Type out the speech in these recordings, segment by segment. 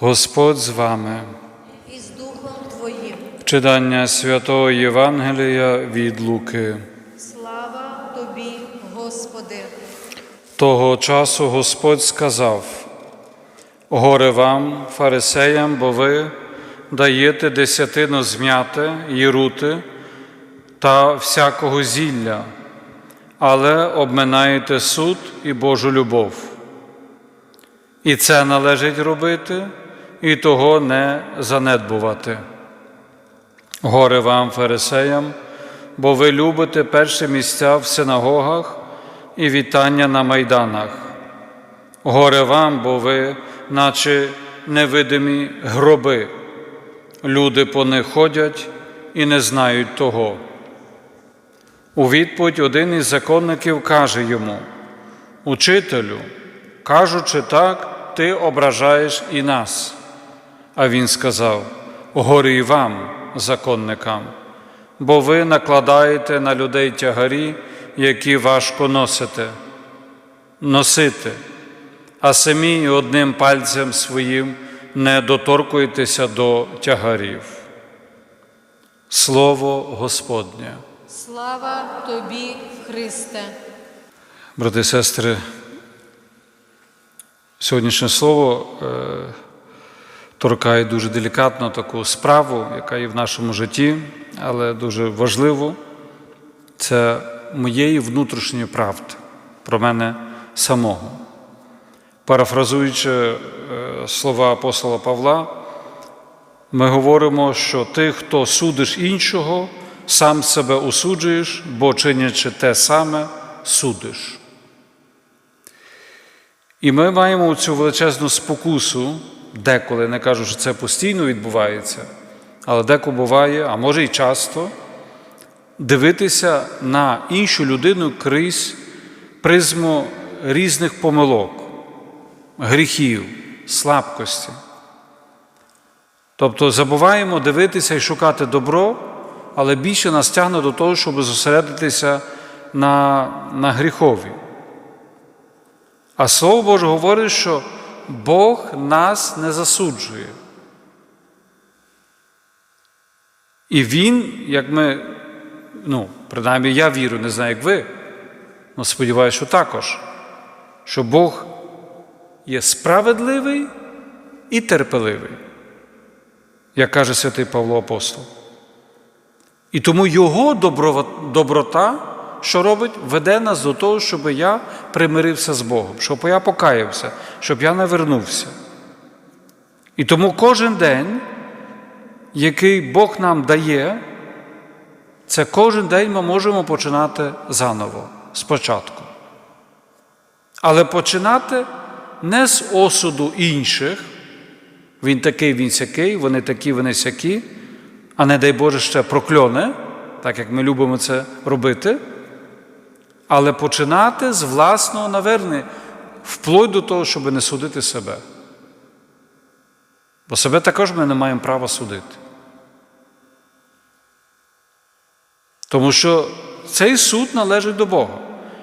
Господь з вами. і з Духом Твоїм. Читання святого Євангелія від Луки. Слава Тобі, Господи! Того часу Господь сказав: Горе вам, фарисеям, бо ви даєте десятину змяте і рути та всякого зілля, але обминаєте суд і Божу любов. І це належить робити, і того не занедбувати. Горе вам, фарисеям, бо ви любите перші місця в синагогах і вітання на майданах. Горе вам, бо ви, наче невидимі гроби, люди по них ходять і не знають того. У відповідь один із законників каже йому: Учителю, кажучи так, ти ображаєш і нас. А він сказав: Горе і вам, законникам, бо ви накладаєте на людей тягарі, які важко носите, носити, а самі одним пальцем своїм не доторкуєтеся до тягарів. Слово Господнє. Слава Тобі, Христе! Брати і сестри, сьогоднішнє слово е, торкає дуже делікатно таку справу, яка є в нашому житті, але дуже важливу. Це моєї внутрішньої правди про мене самого. Парафразуючи е, слова апостола Павла, ми говоримо, що ти, хто судиш іншого, сам себе осуджуєш, бо чинячи те саме, судиш. І ми маємо цю величезну спокусу, деколи не кажу, що це постійно відбувається, але деколи буває, а може і часто, дивитися на іншу людину крізь призму різних помилок, гріхів, слабкості. Тобто забуваємо дивитися і шукати добро, але більше нас тягне до того, щоб зосередитися на, на гріхові. А Слово Боже говорить, що Бог нас не засуджує. І Він, як ми, ну, принаймні я вірю, не знаю, як ви, але сподіваюся, що також, що Бог є справедливий і терпеливий, як каже святий Павло Апостол. І тому Його добро- доброта, що робить, веде нас до того, щоб я примирився з Богом, щоб я покаявся, щоб я навернувся. І тому кожен день, який Бог нам дає, це кожен день ми можемо починати заново, спочатку. Але починати не з осуду інших, він такий, він сякий, вони такі, вони сякі, а не дай Боже ще прокльоне, так як ми любимо це робити, але починати з власного навернення, вплоть до того, щоб не судити себе. Бо себе також ми не маємо права судити. Тому що цей суд належить до Бога.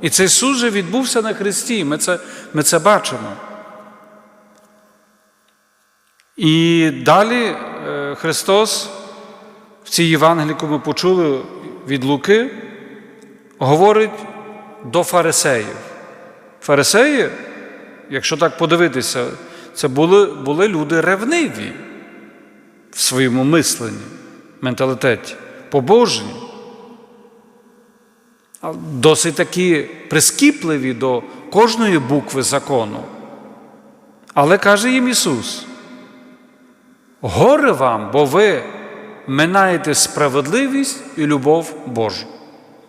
І цей суд вже відбувся на Христі, ми це, ми це бачимо. І далі е, Христос в цій Євангелії, яку ми почули від Луки, говорить до фарисеїв. Фарисеї, якщо так подивитися, це були, були люди ревниві в своєму мисленні, менталітеті, побожні, досить такі прискіпливі до кожної букви закону. Але каже їм Ісус, горе вам, бо ви минаєте справедливість і любов Божу.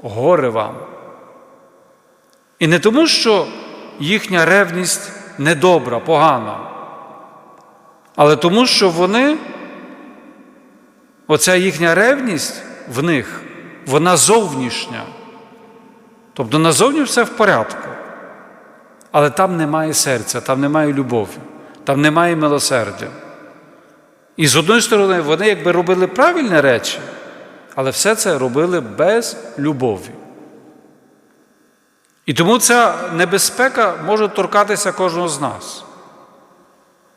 Горе вам. І не тому, що їхня ревність недобра, погана, але тому, що вони, оця їхня ревність в них, вона зовнішня. Тобто назовні все в порядку. Але там немає серця, там немає любові, там немає милосердя. І з одної сторони, вони якби робили правильні речі, але все це робили без любові. І тому ця небезпека може торкатися кожного з нас.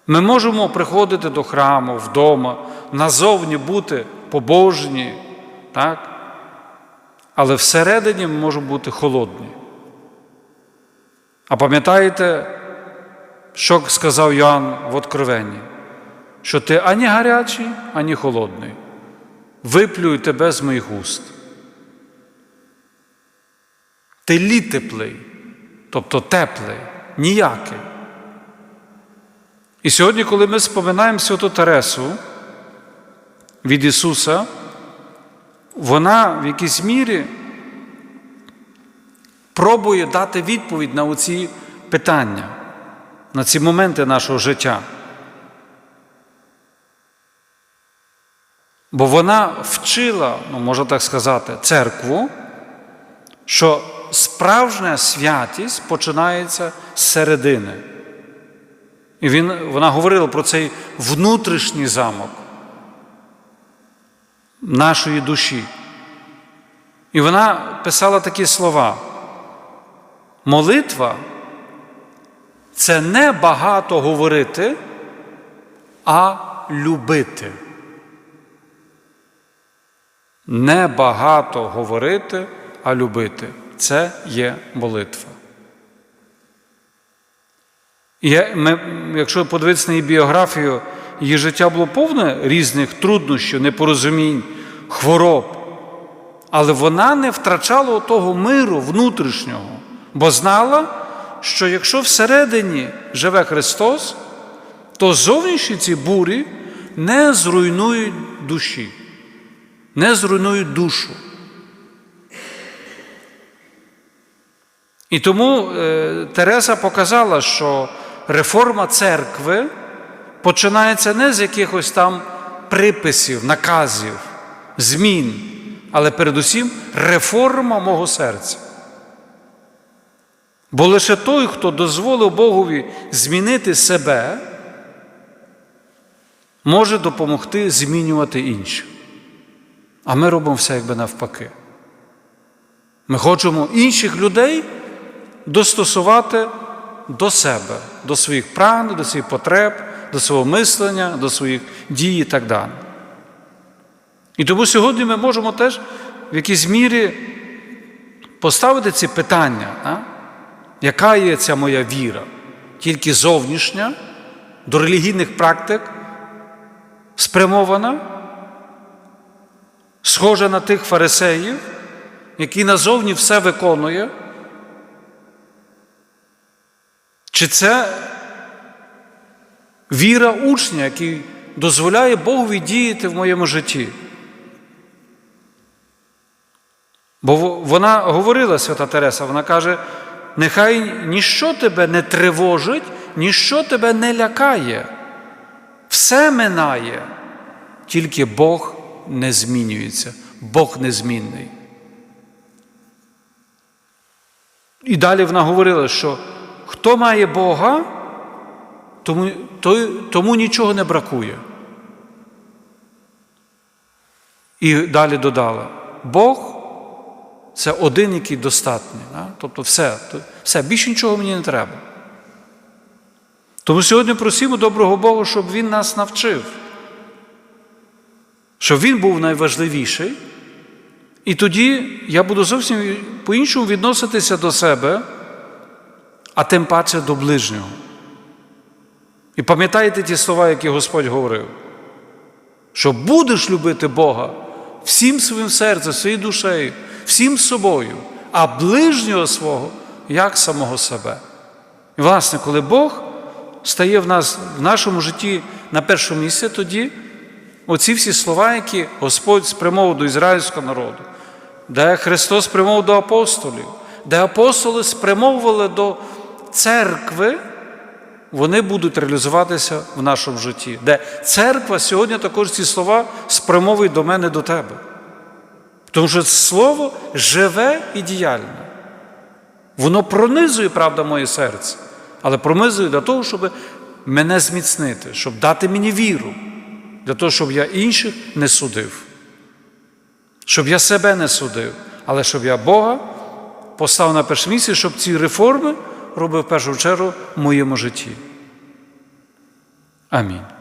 Ми можемо приходити до храму вдома, назовні бути побожні, так? але всередині ми можемо бути холодні. А пам'ятаєте, що сказав Йоанн в Откровенні? Що ти ані гарячий, ані холодний. Виплюю тебе з моїх уст. Ти літеплий, тобто теплий, ніякий. І сьогодні, коли ми споминаємо Святу Тересу від Ісуса, вона в якійсь мірі пробує дати відповідь на оці питання, на ці моменти нашого життя. Бо вона вчила, ну можна так сказати, церкву, що справжня святість починається з середини. І він, вона говорила про цей внутрішній замок нашої душі. І вона писала такі слова. Молитва це не багато говорити, а любити. Не багато говорити, а любити. Це є молитва. І ми, якщо подивитися на її біографію, її життя було повне різних труднощів, непорозумінь, хвороб. Але вона не втрачала того миру внутрішнього, бо знала, що якщо всередині живе Христос, то зовнішні ці бурі не зруйнують душі, не зруйнують душу. І тому е, Тереса показала, що реформа церкви починається не з якихось там приписів, наказів, змін, але передусім реформа мого серця. Бо лише той, хто дозволив Богові змінити себе, може допомогти змінювати інших. А ми робимо все якби навпаки. Ми хочемо інших людей достосувати до себе, до своїх прагнень, до своїх потреб, до свого мислення, до своїх дій і так далі. І тому сьогодні ми можемо теж в якійсь мірі поставити ці питання, а? яка є ця моя віра? Тільки зовнішня, до релігійних практик спрямована, схожа на тих фарисеїв, які назовні все виконує. Чи це віра учня, який дозволяє Богові діяти в моєму житті? Бо вона говорила, свята Тереса, вона каже, нехай ніщо тебе не тривожить, ніщо тебе не лякає. Все минає, тільки Бог не змінюється, Бог незмінний. І далі вона говорила, що хто має Бога, тому, той, тому нічого не бракує. І далі додала: Бог це один, який достатній. Да? Тобто все, все, більше нічого мені не треба. Тому сьогодні просимо доброго Бога, щоб Він нас навчив, щоб Він був найважливіший. І тоді я буду зовсім по-іншому відноситися до себе, а тим паче до ближнього. І пам'ятаєте ті слова, які Господь говорив, що будеш любити Бога всім своїм серцем, своєю душею, всім собою, а ближнього свого як самого себе. І, власне, коли Бог стає в нас в нашому житті на першому місці, тоді оці всі слова, які Господь спрямовував до ізраїльського народу, де Христос спрямовував до апостолів, де апостоли спрямовували до церкви, вони будуть реалізуватися в нашому житті, де церква сьогодні також ці слова спрямовує до мене, до тебе. Тому що слово живе і діяльне. Воно пронизує, правда, моє серце, але пронизує для того, щоб мене зміцнити, щоб дати мені віру, для того, щоб я інших не судив, щоб я себе не судив, але щоб я Бога поставив на перше місце, щоб ці реформи робив першу чергу в моєму житті. Амінь.